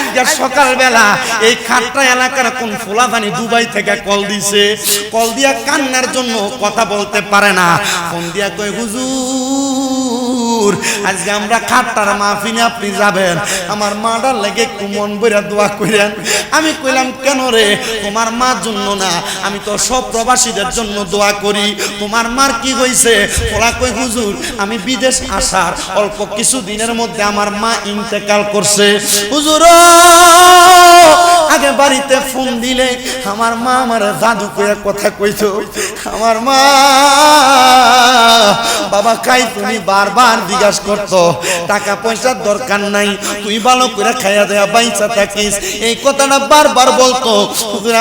আজকে সকালবেলা এই খাটটা এলাকার কোন ফুলাদানি দুবাই থেকে কল দিছে, কল দিয়া কান্নার জন্য কথা বলতে পারে না। ফোন দিয়া কয়, হুজুর আজকে আমরা খাটটার মাহফিলে আপনি যাবেন। আমার মাটার লেগে একটু মন বইরা দোয়া করেন আমি কইলাম, কেন রে? তোমার মার জন্য না। আমি তো সব প্রবাসীদের জন্য দোয়া করি। তোমার মার কি হয়েছে ওরা কই হুজুর, আমি বিদেশ আসার অল্প কিছু দিনের মধ্যে আমার মা ইন্তেকাল করছে। হুজুর আগে বাড়িতে ফোন দিলে আমার মা আমার দাদু কয়ে কথা কইতো। আমার মা। বাবা খাই তুমি বারবার জিজ্ঞাস করতো, টাকা পয়সার দরকার নাই, তুই ভালো করে খাইয়া দেয়া বাইসা থাকিস। এই কথাটা বারবার বলতো।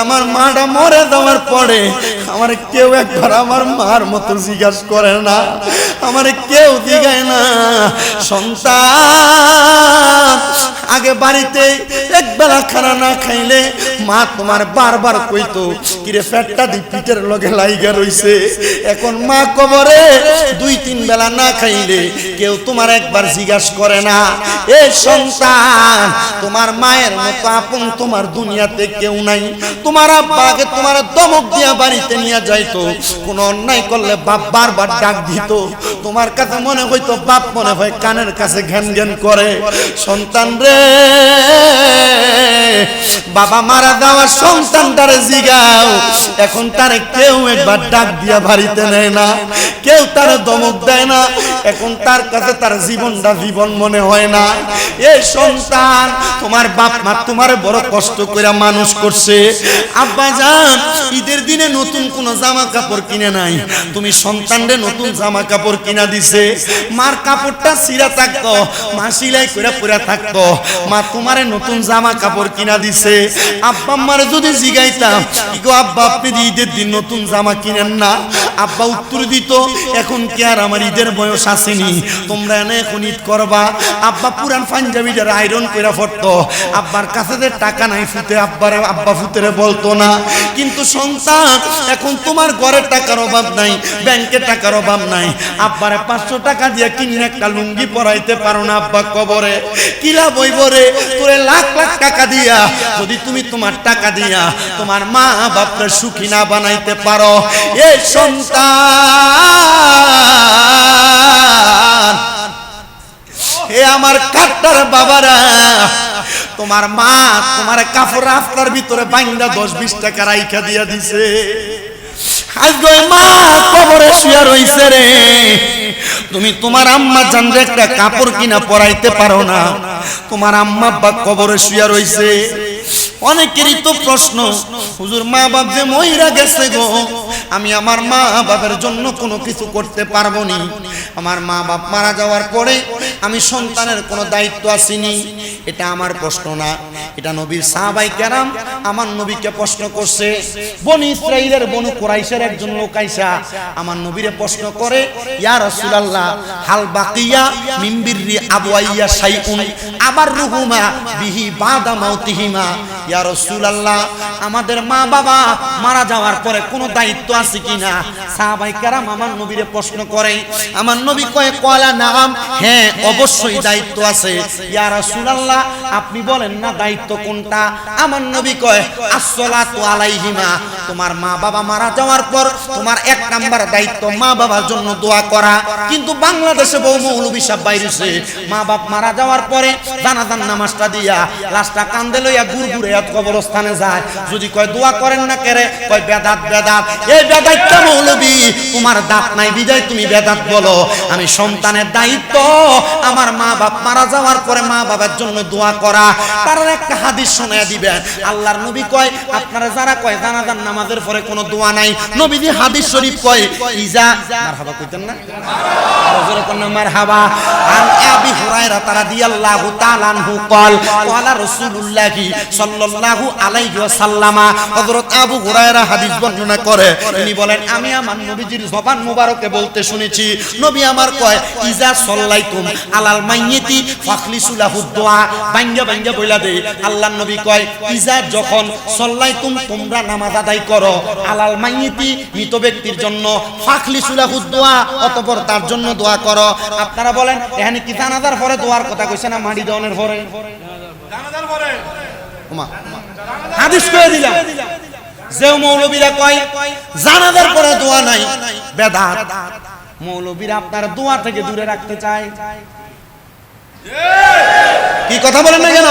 আমার মাটা মরে যাওয়ার পরে আমার কেউ একবার আমার মার মতো জিজ্ঞাস করে না। আমার কেউ জিগায় না। সন্তান, আগে বাড়িতে এক বেলা খানা না খাইলে মা তোমার বারবার কইতো, কিরে ফ্যাটটা দি, পিঠের লগে লাইগা রইছে। এখন মা কবরে দুই, তিন বেলা না খাইলে কেউ তোমার একবার জিজ্ঞাস করে না। এ সন্তান, তোমার মায়ের মতো আপন তোমার দুনিয়াতে কেউ নাই। তোমার আব্বাকে তোমার দমক দিয়া বাড়িতে নিয়ে যাইতো। কোনো অন্যায় করলে বাপ বারবার ডাক দিত। তোমার কাছে মনে হইতো বাপ মনে হয়, কানের কাছে ঘ্যান ঘ্যান করে। সন্তান রে, বাবা মারা দেওয়া সন্তানটারে জিগাও। এখন তারে কেউ একবার ডাক দিয়া বাড়িতে নেয় না, কেউ তারে দমক দেয় না। এখন তার কাছে তার জীবনটা জীবন মনে হয় না। এই সন্তান, তোমার বাপ মা তোমার বড় কষ্ট করে মানুষ করছে। আব্বা যান ঈদের দিনে নতুন কোন জামা কাপড় কিনে নাই। তুমি সন্তানরে নতুন জামা কাপড় কিনা দিছে। মার কাপড়টা সিরা থাকতো, মা সিলাই করে পুরা থাকতো। মা তোমারে নতুন জামা কাপড় কিনা দিছে। আব্বা আম্মারে যদি জিগাইতাম গো আব্বা, আপনি ঈদের দিন নতুন জামা কিনেন না? আব্বা উত্তর দিত, এখন কি আর আমার ঈদের বয়স আসেনি? তোমরা এনে এখন ঈদ করবা? আব্বা পুরান পাঞ্জাবিটার আয়রন করে পড়তো। আব্বার কাছে টাকা নাই ফুতে আব্বারে, আব্বা ফুতেরে বলতো না। কিন্তু সন্তান, এখন তোমার ঘরে টাকার অভাব নাই, ব্যাংকে টাকার অভাব নাই। আব্বারে পাঁচশো টাকা দিয়ে কিনে একটা লুঙ্গি পরাইতে পারো না আব্বা কবরে। কিলা বইব রে? তোরে লাখ লাখ টাকা দিয়া, যদি তুমি তোমার টাকা দিয়া তোমার মা বাপরে সুখী না বানাইতে পারো। এই সন্তান হে আমার কাট্টার বাবারা তোমার মা তোমার কাপড় রাস্তার ভিতরে বাইন্দা দশ বিশ টাকা রাইখা দিয়া দিছে। আজকে মা কবরে শুয়ে রইছে রে। তুমি তোমার আম্মা জানলে একটা কাপড় কিনা পরাইতে পারো না। তোমার আম্মা বা কবরে শুয়ে রইছে। অনেকেরই তো প্রশ্ন, হুজুর মা বাপ যে মহিরা গেছে গো, আমি আমার মা বাবার জন্য কোনো কিছু করতে পারব নি। আমার মা বাপ মারা যাওয়ার পরে আমি সন্তানের কোনো দায়িত্ব আসিনি। এটা আমার প্রশ্ন না। এটা নবীর সাহাবাই কেরাম আমার নবীকে প্রশ্ন করছে। বনি ইসরাইলের বনু কুরাইশের একজন লোক আইসা আমার নবীরে প্রশ্ন করে, ইয়া রাসূলুল্লাহ, হাল বাকিয়া মিম্বিরি আবু আইয়া শাইউন আবার রুহুমা বিহি বাদা মাউতিহিমা? ইয়া আমাদের মা বাবা মারা যাওয়ার পরে কোনো দায়িত্ব আছে কিনা? সাহাবাই কেরাম আমার নবীরে প্রশ্ন করে, আমার নবী কয়ে, কয়লা, নাম হ্যাঁ অবশ্যই দায়িত্ব আছে। ইয়া রাসূলুল্লাহ, আপনি বলেন না দায়িত্ব কোনটা? আমার নবী কয়, আসসালাতু আলাইহিমা, তোমার মা বাবা মারা যাওয়ার পর তোমার এক নাম্বার দায়িত্ব মা বাবার জন্য দোয়া করা। কিন্তু বাংলাদেশে বউ মৌলবী সাহেব বাইরেছে মা বাপ মারা যাওয়ার পরে জানাজান নামাজটা দিয়া লাশটা কান্দে লইয়া বেদাত কবরস্থানে যায়। যদি কয়, দোয়া করেন না কেরে? কয়, বেদাত বেদাত। এই বেদাতটা মৌলবি, তোমার দাঁত নাই বিদায়, তুমি বেদাত বলো। আমি সন্তানের দায়িত্ব। আমার মা বাপ মারা যাওয়ার পরে মা বাবার জন্য দোয়া করা। তার একটা হাদিস শোনায় দিবেন। আল্লাহর নবী কয়, আপনারা যারা কয়, জানাজার নামাজের পরে কোনো দোয়া নাই। নবীজি হাদিস শরীফ কয়, ইজা মারহাবা কইতেন না? জোরে কোন মারহাবা। আর আবি হুরায়রা তারা দিয়াল্লাহু তাআলা আনহু কল, কলা রাসূলুল্লাহি সাল্লাল্লাহু সাল্লাল্লাহু আলাইহি ওয়াসাল্লামা হযরত আবু হুরায়রা হাদিস বর্ণনা করে। তিনি বলেন, আমি আমার নবীজির জবান মুবারকে বলতে শুনেছি। নবী আমার কয়, ইজা আলাল মাইয়িতি ফাখলিসুলাহু দোয়া। বাঙ্গা বাঙ্গা বইলা দে আল্লাহর নবী কয়, ইজা যখন তোমরা নামাজ আদায় করো, আলাল মৃত ব্যক্তির জন্য ফাখলিসুলাহু দোয়া, অতঃপর তার জন্য দোয়া করো। আপনারা বলেন, এখানে কি জানাজার পরে দোয়ার কথা কইছে না মাটি দেওয়ানোর পরে। হাদিস কয়ে দিলাম। যে মৌলবীরা কয়, জানাজার পরে দোয়া নাই, বেদাত। মৌলবীরা আপনার দোয়া থেকে দূরে রাখতে চায়। কি কথা বলেন না কেন?